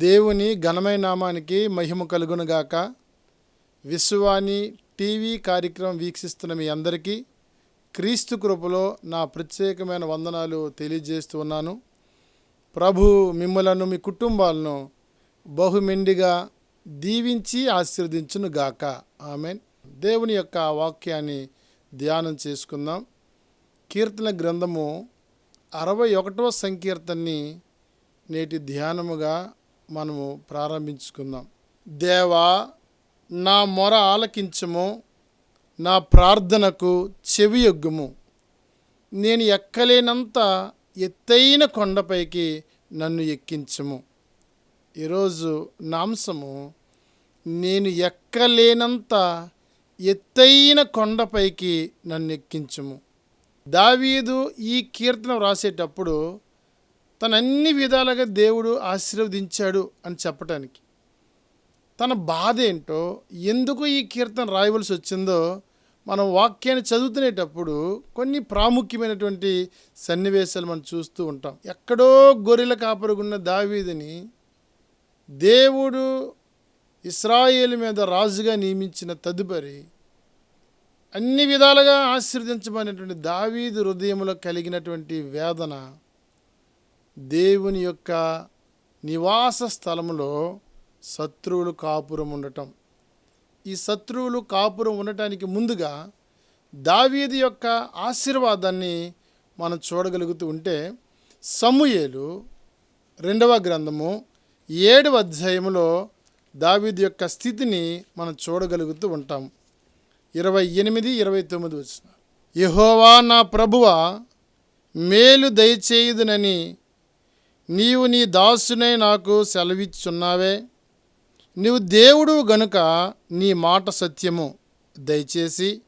దేవుని ఘనమైన నామానికి మహిమ కలుగునుగాక విశ్వాని టీవీ కార్యక్రమం వీక్షిస్తున్న మీ అందరికీ క్రీస్తు కృపలో నా ప్రత్యేకమైన వందనాలు తెలియజేస్తూ ఉన్నాను. ప్రభు మిమ్మలను మీ కుటుంబాలను బహుమెండిగా దీవించి ఆశీర్వదించునుగాక గాక. ఆమెన్. దేవుని యొక్క వాక్యాన్ని ధ్యానం చేసుకుందాం. కీర్తన గ్రంథము అరవై ఒకటవ సంకీర్తన్ని నేటి ధ్యానముగా మనము ప్రారంభించుకుందాం. దేవా నా మొర ఆలకించము నా ప్రార్థనకు చెవియొగ్గుము నేను ఎక్కలేనంత ఎత్తైన కొండపైకి నన్ను ఎక్కించము. ఈరోజు నాంసము నేను ఎక్కలేనంత ఎత్తైన కొండపైకి నన్ను ఎక్కించము. దావీదు ఈ కీర్తన వ్రాసేటప్పుడు తను అన్ని విధాలుగా దేవుడు ఆశీర్వదించాడు అని చెప్పటానికి. తన బాధ ఏంటో ఎందుకు ఈ కీర్తన రాయవలసి వచ్చిందో మనం వాక్యాన్ని చదువుతునేటప్పుడు కొన్ని ప్రాముఖ్యమైనటువంటి సన్నివేశాలు మనం చూస్తూ ఉంటాం. ఎక్కడో గొర్రెల కాపరుగున్న దావీదిని దేవుడు ఇస్రాయేల్ మీద రాజుగా నియమించిన తదుపరి అన్ని విధాలుగా ఆశీర్వదించబడినటువంటి దావీదు హృదయంలో కలిగినటువంటి వేదన దేవుని యొక్క నివాస స్థలములో శత్రువులు కాపురం ఉండటం. ఈ శత్రువులు కాపురం ఉండటానికి ముందుగా దావీది యొక్క ఆశీర్వాదాన్ని మనం చూడగలుగుతూ ఉంటే సమూయేలు రెండవ గ్రంథము ఏడవ అధ్యాయంలో దావీది యొక్క స్థితిని మనం చూడగలుగుతూ ఉంటాం. ఇరవై ఎనిమిది ఇరవై తొమ్మిది వచ్చిన యహోవా నా ప్రభువ మేలు దయచేయుదునని నీవు నీ దాసునై నాకు సెలవిచ్చున్నావే. నీవు దేవుడు గనుక నీ మాట సత్యము. దయచేసి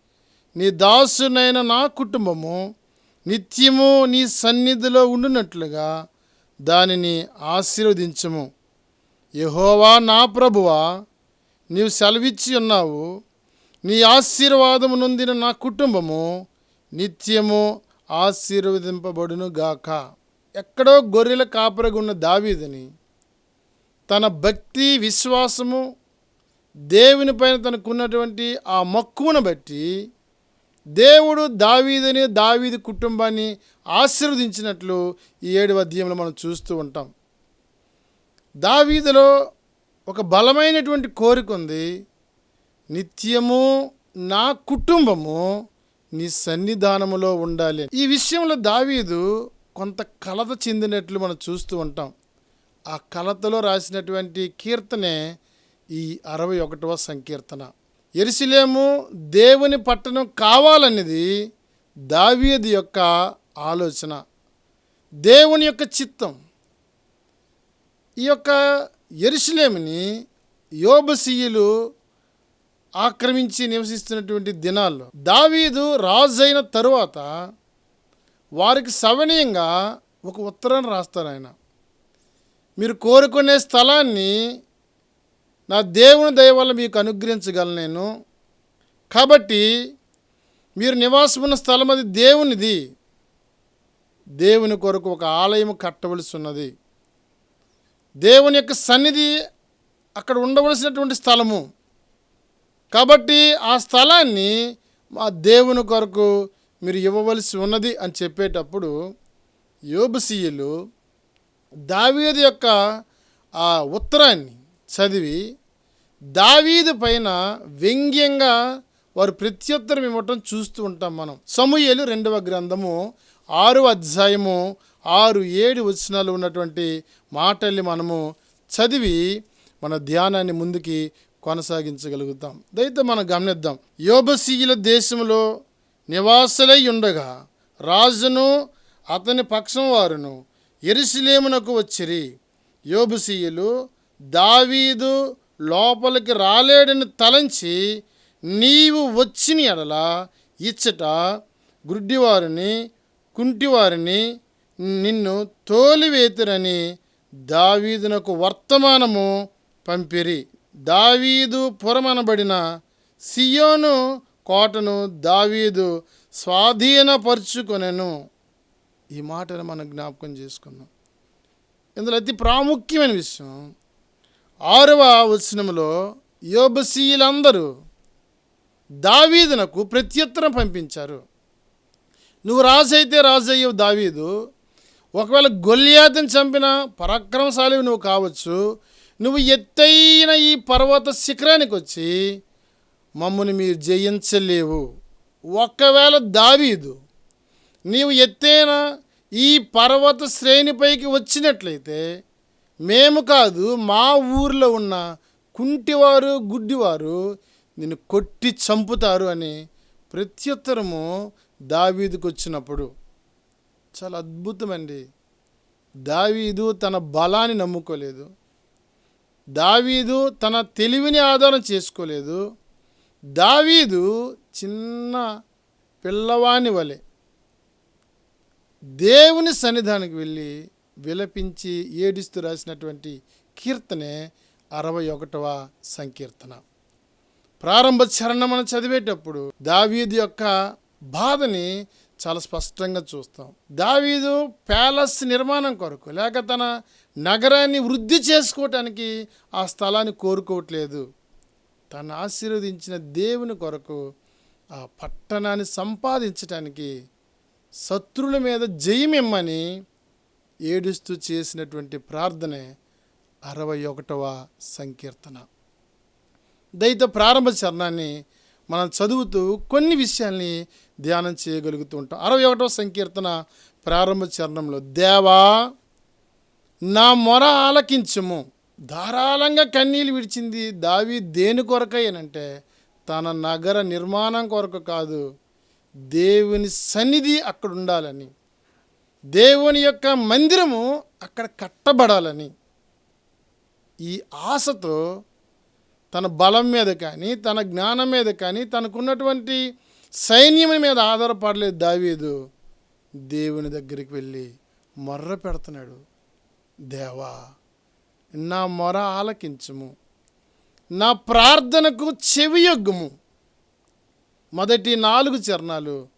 నీ దాసునైన నా కుటుంబము నిత్యము నీ సన్నిధిలో ఉండునట్లుగా దానిని ఆశీర్వదించము. యహోవా నా ప్రభువా నీవు సెలవిచ్చి ఉన్నావు. నీ ఆశీర్వాదము నొందిన నా కుటుంబము నిత్యము ఆశీర్వదింపబడును గాక ఎక్కడో గొర్రెల కాపరగున్న దావీదని తన భక్తి విశ్వాసము దేవుని పైన తనకున్నటువంటి ఆ మక్కువను బట్టి దేవుడు దావీదని దావీది కుటుంబాన్ని ఆశీర్వదించినట్లు ఈ ఏడు అధ్యయంలో మనం చూస్తూ ఉంటాం. దావీదులో ఒక బలమైనటువంటి కోరిక ఉంది. నిత్యము నా కుటుంబము నీ సన్నిధానములో ఉండాలి. ఈ విషయంలో దావీదు కొంత కలత చెందినట్లు మనం చూస్తూ ఉంటాం. ఆ కలతలో రాసినటువంటి కీర్తనే ఈ అరవై ఒకటవ సంకీర్తన. ఎరిసిలేము దేవుని పట్టణం కావాలన్నది దావీదు యొక్క ఆలోచన. దేవుని యొక్క చిత్తం. ఈ యొక్క ఎరుసలేమిని యోబసీయులు ఆక్రమించి నివసిస్తున్నటువంటి దినాల్లో దావీదు రాజైన తరువాత వారికి సవనీయంగా ఒక ఉత్తరాన్ని రాస్తారు ఆయన. మీరు కోరుకునే స్థలాన్ని నా దేవుని దయ వల్ల మీకు అనుగ్రహించగలను నేను. కాబట్టి మీరు నివాసం ఉన్న స్థలం అది దేవునిది. దేవుని కొరకు ఒక ఆలయం కట్టవలసి ఉన్నది దేవుని యొక్క సన్నిధి అక్కడ ఉండవలసినటువంటి స్థలము. కాబట్టి ఆ స్థలాన్ని మా దేవుని కొరకు మీరు ఇవ్వవలసి ఉన్నది అని చెప్పేటప్పుడు యోబసీయులు దావీదు యొక్క ఆ ఉత్తరాన్ని చదివి దావీదు పైన వ్యంగ్యంగా వారు ప్రత్యుత్తరం ఇవ్వటం చూస్తూ ఉంటాం మనం. సమూహలు రెండవ గ్రంథము ఆరు అధ్యాయము ఆరు ఏడు వచనాలు ఉన్నటువంటి మాటల్ని మనము చదివి మన ధ్యానాన్ని ముందుకి కొనసాగించగలుగుతాం. దయతో మనం గమనిద్దాం. యోబసీయుల దేశంలో నివాసులై ఉండగా రాజును అతని పక్షం వారును ఎరుసలేమునకు వచ్చిరి. యోబుసీయులు దావీదు లోపలికి రాలేడని తలంచి నీవు వచ్చిన ఎడల ఇచ్చట గుడ్డివారిని కుంటివారిని నిన్ను తోలివేతురని దావీదునకు వర్తమానము పంపిరి. దావీదు పురమనబడిన సియోను కోటను దావీదు స్వాధీనపరుచుకొనెను. ఈ మాటను మనం జ్ఞాపకం చేసుకుందాం. ఇందులో అతి ప్రాముఖ్యమైన విషయం ఆరవ వచనంలో యోబసీయులందరూ దావీదునకు ప్రత్యుత్తరం పంపించారు. నువ్వు రాజు అయితే రాజు అయ్యవు దావీదు. ఒకవేళ గొల్లియాతని చంపిన పరాక్రమశాలివి నువ్వు కావచ్చు. నువ్వు ఎత్తైన ఈ పర్వత శిఖరానికి వచ్చి మమ్మల్ని మీరు జయించలేవు. ఒకవేళ దావీదు నీవు ఎత్తైన ఈ పర్వత శ్రేణిపైకి వచ్చినట్లయితే మేము కాదు మా ఊర్లో ఉన్న కుంటివారు గుడ్డివారు నిన్ను కొట్టి చంపుతారు అని ప్రత్యుత్తరము దావీదుకు వచ్చినప్పుడు. చాలా అద్భుతమండి. దావీదు తన బలాన్ని నమ్ముకోలేదు. దావీదు తన తెలివిని ఆధారం చేసుకోలేదు. దావీదు చిన్న పిల్లవాని వలె దేవుని సన్నిధానికి వెళ్ళి విలపించి ఏడుస్తూ రాసినటువంటి కీర్తనే అరవై ఒకటవ సంకీర్తన. ప్రారంభ చరణం మనం చదివేటప్పుడు దావీదు యొక్క బాధని చాలా స్పష్టంగా చూస్తాం. దావీదు ప్యాలెస్ నిర్మాణం కొరకు లేక తన నగరాన్ని వృద్ధి చేసుకోవటానికి ఆ స్థలాన్ని కోరుకోవట్లేదు. తను ఆశీర్వదించిన దేవుని కొరకు ఆ పట్టణాన్ని సంపాదించటానికి శత్రువుల మీద జయమిమ్మని ఏడుస్తూ చేసినటువంటి ప్రార్థనే అరవై ఒకటవ సంకీర్తన. దయతో ప్రారంభ చరణాన్ని మనం చదువుతూ కొన్ని విషయాల్ని ధ్యానం చేయగలుగుతూ ఉంటాం. అరవై ఒకటవ సంకీర్తన ప్రారంభ చరణంలో దేవా నా మొర ఆలకించము. ధారాళంగా కన్నీళ్ళు విడిచింది దావి దేని కొరకయ్యనంటే తన నగర నిర్మాణం కొరకు కాదు దేవుని సన్నిధి అక్కడ ఉండాలని దేవుని యొక్క మందిరము అక్కడ కట్టబడాలని. ఈ ఆశతో తన బలం మీద కానీ తన జ్ఞానం మీద కానీ తనకున్నటువంటి సైన్యం మీద ఆధారపడలేదు దావీదు. దేవుని దగ్గరికి వెళ్ళి మొర్ర పెడుతున్నాడు. దేవా నా మొర ఆలకించుము. నా ప్రార్థనకు చెవియొగ్గుము మొదటి నాలుగు చరణాలు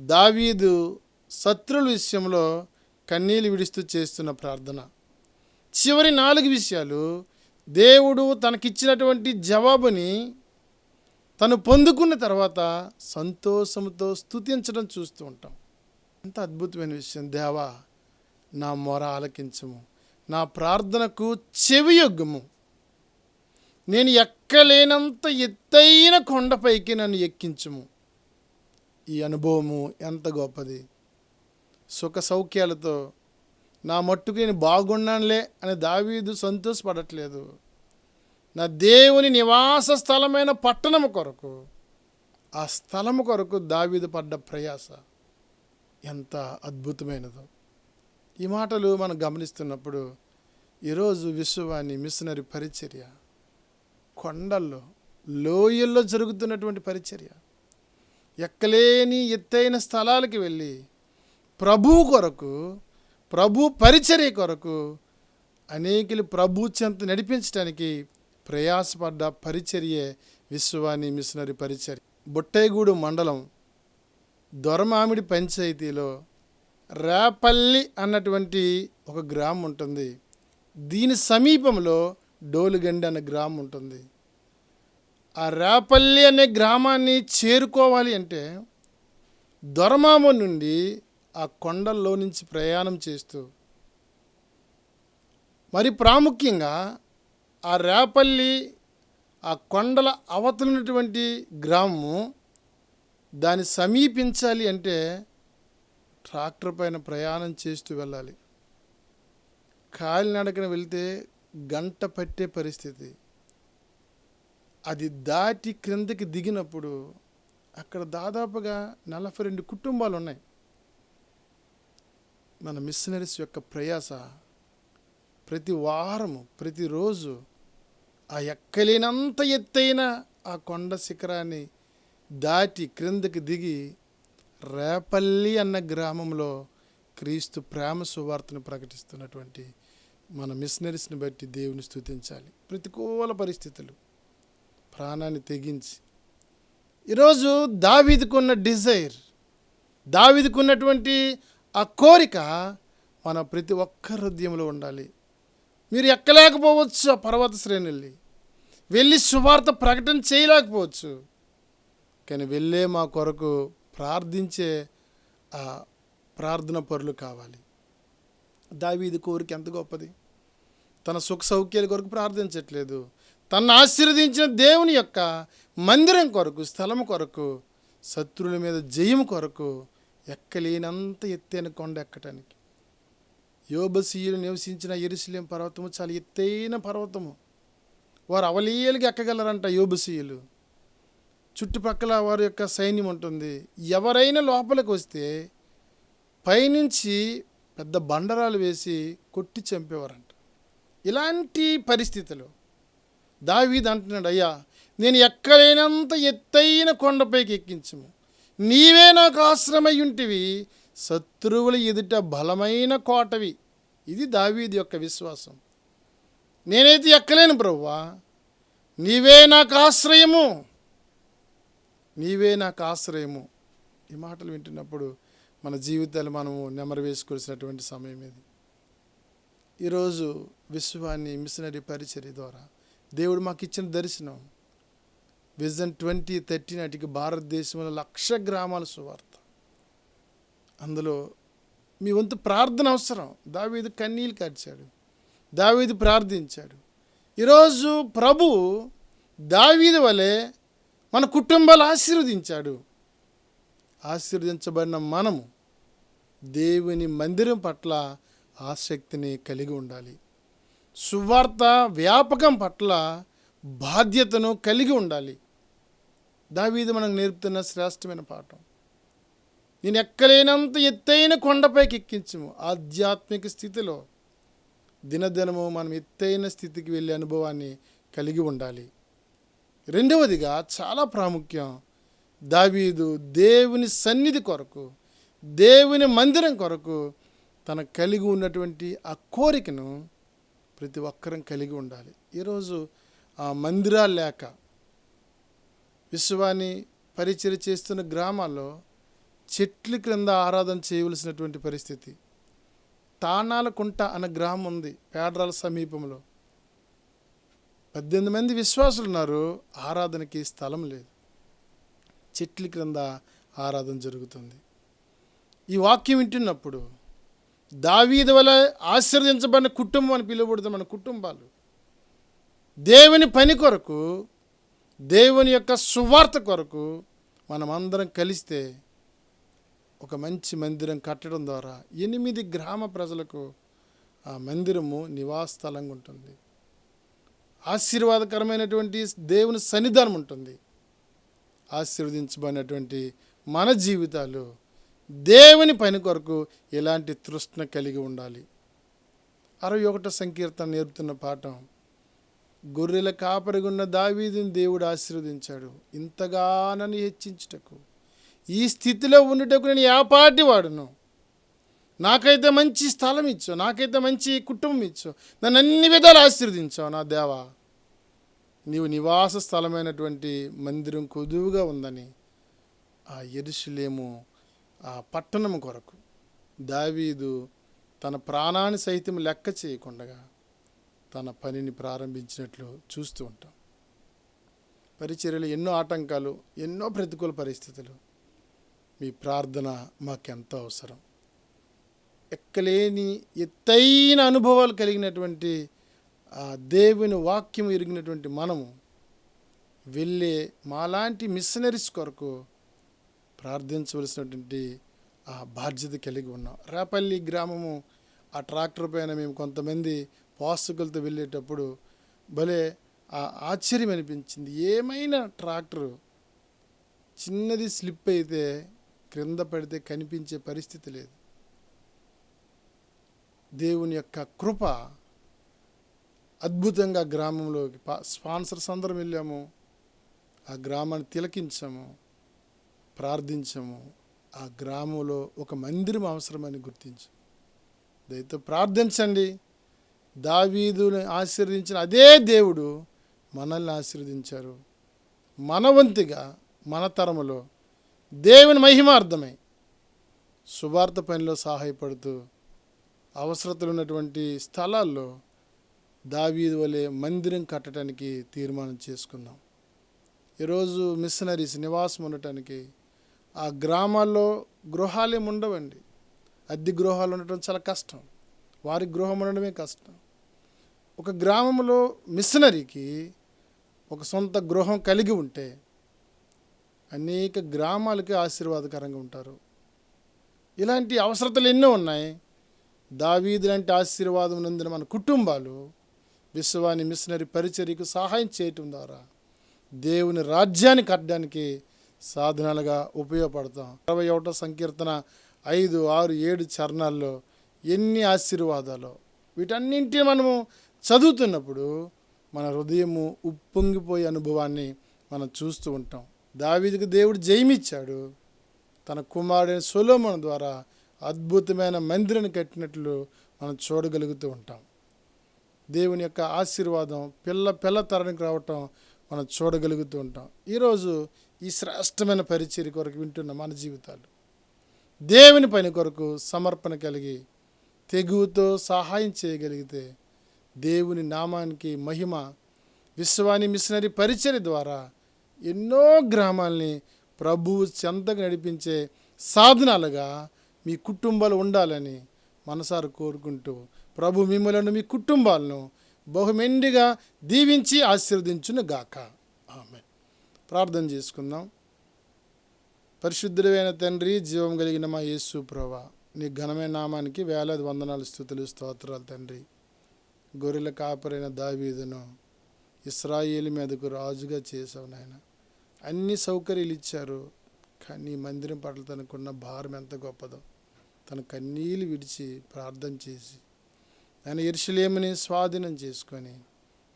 దావీదు శత్రుల విషయంలో కన్నీళ్ళు విడుస్తూ చేస్తున్న ప్రార్థన. చివరి నాలుగు విషయాలు దేవుడు తనకిచ్చినటువంటి జవాబుని తను పొందుకున్న తర్వాత సంతోషంతో స్తుతించడం చూస్తూ ఉంటాం. ఎంత అద్భుతమైన విషయం. దేవా నా మొర ఆలకించము. నా ప్రార్థనకు చెవియొగ్గుము నేను ఎక్కలేనంత ఎత్తైన కొండపైకి నన్ను ఎక్కించుము. ఈ అనుభవము ఎంత గొప్పది. సుఖ సౌఖ్యాలతో నా మట్టుకు నేను బాగున్నానులే అని దావీదు సంతోషపడట్లేదు. నా దేవుని నివాస స్థలమైన పట్టణము కొరకు ఆ స్థలము కొరకు దావీదు పడ్డ ప్రయాస ఎంత అద్భుతమైనదో. ఈ మాటలు మనం గమనిస్తున్నప్పుడు ఈరోజు విశ్వవాణి మిషనరీ పరిచర్య కొండల్లో లోయల్లో జరుగుతున్నటువంటి పరిచర్య. ఎక్కలేని ఎత్తైన స్థలాలకి వెళ్ళి ప్రభువు కొరకు ప్రభు పరిచర్య కొరకు అనేకులు ప్రభు చెంత నడిపించడానికి ప్రయాసపడ్డ పరిచర్యే విశ్వవాణి మిషనరీ పరిచర్య. బొట్టైగూడు మండలం దొరమామిడి పంచాయతీలో రేపల్లి అన్నటువంటి ఒక గ్రామం ఉంటుంది. దీని సమీపంలో డోలుగండి అనే గ్రామం ఉంటుంది. ఆ రేపల్లి అనే గ్రామాన్ని చేరుకోవాలి అంటే దొరమామ నుండి ఆ కొండల్లో నుంచి ప్రయాణం చేస్తూ మరి ప్రాముఖ్యంగా ఆ రేపల్లి ఆ కొండల అవతలున్నటువంటి గ్రామము దాన్ని సమీపించాలి అంటే ట్రాక్టర్ పైన ప్రయాణం చేస్తూ వెళ్ళాలి. కాలినడకన వెళ్తే గంట పట్టే పరిస్థితి. అది దాటి క్రిందకి దిగినప్పుడు అక్కడ దాదాపుగా నలభై రెండు కుటుంబాలు ఉన్నాయి మన మిషనరీస్ యొక్క ప్రయాస ప్రతి వారము ప్రతిరోజు ఆ ఎక్కలేనంత ఎత్తైన ఆ కొండ శిఖరాన్ని దాటి క్రిందకి దిగి రేపల్లి అన్న గ్రామంలో క్రీస్తు ప్రేమ సువార్తను ప్రకటిస్తున్నటువంటి మన మిషనరీస్ని బట్టి దేవుని స్థుతించాలి ప్రతికూల పరిస్థితులు ప్రాణాన్ని తెగించి. ఈరోజు దావీదుకున్న డిజైర్ దావీదుకున్నటువంటి ఆ కోరిక మన ప్రతి ఒక్క హృదయంలో ఉండాలి. మీరు ఎక్కలేకపోవచ్చు ఆ పర్వత శ్రేణుల్ని. వెళ్ళి సువార్త ప్రకటన చేయలేకపోవచ్చు. కానీ వెళ్ళే మా కొరకు ప్రార్థించే ఆ ప్రార్థన పరులు కావాలి. దావీది కోరిక ఎంత గొప్పది. తన సుఖ సౌఖ్యాల కొరకు ప్రార్థించట్లేదు. తను ఆశీర్వదించిన దేవుని యొక్క మందిరం కొరకు స్థలం కొరకు శత్రువుల మీద జయం కొరకు ఎక్కలేనంత ఎత్తైన కొండ ఎక్కటానికి. యోబసీయులు నివసించిన ఎరుసలేం పర్వతము చాలా ఎత్తైన పర్వతము. వారు అవలీలుగా ఎక్కగలరంట యోబసీయులు చుట్టుపక్కల వారి యొక్క సైన్యం ఉంటుంది. ఎవరైనా లోపలికి వస్తే పైనుంచి పెద్ద బండరాలు వేసి కొట్టి చంపేవారంట. ఇలాంటి పరిస్థితులు. దావీద్ అంటున్నాడు అయ్యా నేను ఎక్కడైనంత ఎత్తైన కొండపైకి ఎక్కించము. నీవే నాకు ఆశ్రమై ఉంటివి శత్రువుల ఎదుట బలమైన కోటవి. ఇది దావీది యొక్క విశ్వాసం. నేనైతే ఎక్కలేను బ్రవ్వా నీవే నాకు ఆశ్రయము. నీవే నాకు ఆశ్రయము. ఈ మాటలు వింటున్నప్పుడు మన జీవితాలు మనము నెమరు వేసుకోవాల్సినటువంటి సమయం ఇది. ఈరోజు విశ్వాన్ని మిషనరీ పరిచర్య ద్వారా దేవుడు మాకు ఇచ్చిన దర్శనం. విజన్ ట్వంటీ థర్టీ నాటికి భారతదేశంలో లక్ష గ్రామాల సువార్త. అందులో మీ వంతు ప్రార్థన అవసరం. దావీదు కన్నీళ్ళు కార్చాడు. దావీదు ప్రార్థించాడు. ఈరోజు ప్రభు దావీదు వలె మన కుటుంబాలు ఆశీర్వదించాడు. ఆశీర్వదించబడిన మనము దేవుని మందిరం పట్ల ఆసక్తిని కలిగి ఉండాలి. సువార్త వ్యాపకం పట్ల బాధ్యతను కలిగి ఉండాలి. దావీది మనకు నేర్పుతున్న శ్రేష్టమైన పాఠం. నేను ఎక్కలేనంత ఎత్తైన కొండపైకి ఎక్కించము. ఆధ్యాత్మిక స్థితిలో దినదినము మనం ఎత్తైన స్థితికి వెళ్ళే అనుభవాన్ని కలిగి ఉండాలి. రెండవదిగా చాలా ప్రాముఖ్యం. దావీదు దేవుని సన్నిధి కొరకు దేవుని మందిరం కొరకు తన కలిగి ఉన్నటువంటి ఆ కోరికను ప్రతి ఒక్కరం కలిగి ఉండాలి. ఈరోజు ఆ మందిరాలు లేక విశ్వాన్ని పరిచయం చేస్తున్న గ్రామాల్లో చెట్ల క్రింద ఆరాధన చేయవలసినటువంటి పరిస్థితి. తానాలకుంట అన్న గ్రామం ఉంది పేడరాల సమీపంలో. పద్దెనిమిది మంది విశ్వాసులు ఉన్నారు ఆరాధనకి స్థలం లేదు. చెట్ల క్రింద ఆరాధన జరుగుతుంది. ఈ వాక్యం వింటున్నప్పుడు దావీద వల్ల ఆశీర్వదించబడిన కుటుంబం అని పిలువబడుతుంది మన కుటుంబాలు. దేవుని పని కొరకు దేవుని యొక్క సువార్త కొరకు మనమందరం కలిస్తే ఒక మంచి మందిరం కట్టడం ద్వారా ఎనిమిది గ్రామ ప్రజలకు ఆ మందిరము నివాస స్థలంగా ఉంటుంది. ఆశీర్వాదకరమైనటువంటి దేవుని సన్నిధానం ఉంటుంది. ఆశీర్వదించబడినటువంటి మన జీవితాలు దేవుని పని కొరకు ఎలాంటి తృష్ణ కలిగి ఉండాలి. అరవై ఒకటో సంకీర్తన నేర్పుతున్న పాఠం గొర్రెల కాపరిగున్న దావీదుని దేవుడు ఆశీర్వదించాడు. ఇంతగా నన్ను హెచ్చించుటకు ఈ స్థితిలో ఉండుటకు నేను యాపాటి వాడును? నాకైతే మంచి స్థలం ఇచ్చు నాకైతే మంచి కుటుంబం ఇచ్చు నన్ను అన్ని విధాలు ఆశీర్వదించావు నా దేవా. నీవు నివాస స్థలమైనటువంటి మందిరం కొదువుగా ఉందని ఆ ఎరుషులేము ఆ పట్టణం కొరకు దావీదు తన ప్రాణాన్ని సైతం లెక్క చేయకుండా తన పనిని ప్రారంభించినట్లు చూస్తూ ఉంటాం. పరిచర్యలు ఎన్నో ఆటంకాలు ఎన్నో ప్రతికూల పరిస్థితులు మీ ప్రార్థన మాకెంతో అవసరం. ఎక్కలేని ఎత్తైన అనుభవాలు కలిగినటువంటి ఆ దేవుని వాక్యం ఎరిగినటువంటి మనము వెళ్ళే మాలాంటి మిషనరీస్ కొరకు ప్రార్థించవలసినటువంటి ఆ బాధ్యత కలిగి ఉన్నాం. రేపల్లి గ్రామము ఆ ట్రాక్టర్ పైన మేము కొంతమంది పాస్తుకులతో వెళ్ళేటప్పుడు భలే ఆ ఆశ్చర్యం అనిపించింది. ఏమైనా ట్రాక్టరు చిన్నది స్లిప్ అయితే క్రింద పడితే కనిపించే పరిస్థితి లేదు. దేవుని యొక్క కృప అద్భుతంగా గ్రామంలోకి స్పాన్సర్స్ అందరం వెళ్ళాము. ఆ గ్రామాన్ని తిలకించాము ప్రార్థించాము. ఆ గ్రామంలో ఒక మందిరం అవసరమని గుర్తించాము దయతో ప్రార్థించండి. దావీదుని ఆశీర్వదించిన అదే దేవుడు మనల్ని ఆశీర్వదించారు. మనవంతిగా మన తరములో దేవుని మహిమార్థమై సువార్త పనిలో సహాయపడుతూ అవసరతలు ఉన్నటువంటి స్థలాల్లో దావీదు వలె మందిరం కట్టడానికి తీర్మానం చేసుకుందాం. ఈరోజు మిషనరీస్ నివాసం ఉండటానికి ఆ గ్రామాల్లో గృహాలు ఉండవండి. అద్దె గృహాలు ఉండటం చాలా కష్టం. వారి గృహం ఉండడమే కష్టం. ఒక గ్రామంలో మిషనరీకి ఒక సొంత గృహం కలిగి ఉంటే అనేక గ్రామాలకి ఆశీర్వాదకరంగా ఉంటారు. ఇలాంటి అవసరతలు ఎన్నో ఉన్నాయి. దావీదు లాంటి ఆశీర్వాదం నందిన మన కుటుంబాలు విశ్వాని మిషనరీ పరిచర్యకు సహాయం చేయటం ద్వారా దేవుని రాజ్యాన్ని కట్టడానికి సాధనాలుగా ఉపయోగపడతాం. ఇరవై ఒకటో సంకీర్తన ఐదు ఆరు ఏడు చరణాల్లో ఎన్ని ఆశీర్వాదాలు వీటన్నింటి మనము చదువుతున్నప్పుడు మన హృదయము ఉప్పొంగిపోయే అనుభవాన్ని మనం చూస్తూ ఉంటాం. దావీదికి దేవుడు జయమిచ్చాడు. తన కుమారుడైన సొలోమోను ద్వారా అద్భుతమైన మందిరాన్ని కట్టినట్లు మనం చూడగలుగుతూ ఉంటాం. దేవుని యొక్క ఆశీర్వాదం పిల్ల పిల్ల తరానికి రావటం మనం చూడగలుగుతూ ఉంటాం. ఈరోజు ఈ శ్రేష్టమైన పరిచర్య కొరకు వింటున్న మన జీవితాలు. దేవుని పని కొరకు సమర్పణ కలిగి తెగువతో సహాయం చేయగలిగితే దేవుని నామానికి మహిమ విశ్వాని మిషనరీ పరిచర్య ద్వారా ఎన్నో గ్రామాల్ని ప్రభువు చెంతకు నడిపించే సాధనాలుగా మీ కుటుంబాలు ఉండాలని మనసారు కోరుకుంటూ ప్రభు మిమ్మలను మీ కుటుంబాలను బహుమెండిగా దీవించి ఆశీర్వదించును గాక ఆమె ప్రార్థన చేసుకుందాం. పరిశుద్ధుడైన తండ్రి జీవం కలిగిన మా యేసు ప్రభా నీ ఘనమైన నామానికి వేలాది వందనాలు స్థుతులు స్తోత్రాలు తండ్రి. గొర్రెల కాపరైన దావీదును ఇస్రాయేల్ మీదకు రాజుగా చేసావు నాయన. అన్ని సౌకర్యాలు ఇచ్చారు కానీ మందిరం పట్ల తనకున్న భారం ఎంత గొప్పదో. తన కన్నీళ్ళు విడిచి ప్రార్థన చేసి ఆయన ఎరుసలేముని స్వాధీనం చేసుకొని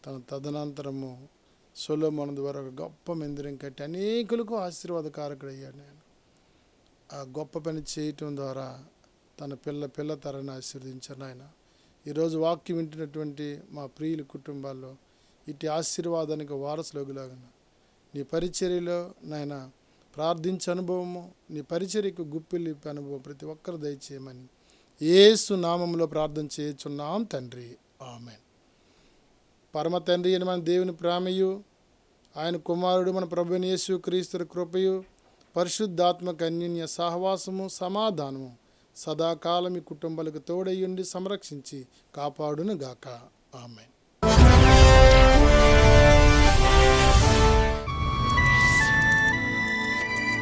తన తదనంతరము సొలోమోను ద్వారా ఒక గొప్ప మందిరం కట్టి అనేకులకు ఆశీర్వాదకారకుడు అయ్యాడు నేను ఆ గొప్ప పని చేయటం ద్వారా తన పిల్ల పిల్ల తరాన్ని ఆశీర్వదించాను ఆయన. ఈరోజు వాక్యం వింటున్నటువంటి మా ప్రియుల కుటుంబాల్లో ఇటు ఆశీర్వాదానికి వారసులోగులాగా నీ పరిచర్యలో నాయన ప్రార్థించే అనుభవము నీ పరిచర్యకు గుప్పిలి అనుభవం ప్రతి ఒక్కరు దయచేయమని ఏసు నామంలో ప్రార్థన చేయుచున్నాం తండ్రి. ఆమెన్. పరమ తండ్రి అని మన దేవుని ప్రేమయు ఆయన కుమారుడు మన ప్రభుని యేసు క్రీస్తు కృపయు పరిశుద్ధాత్మక అన్యోన్య సహవాసము సమాధానము సదాకాలం ఈ కుటుంబాలకు తోడయ్యుండి సంరక్షించి కాపాడును గాక ఆమెన్.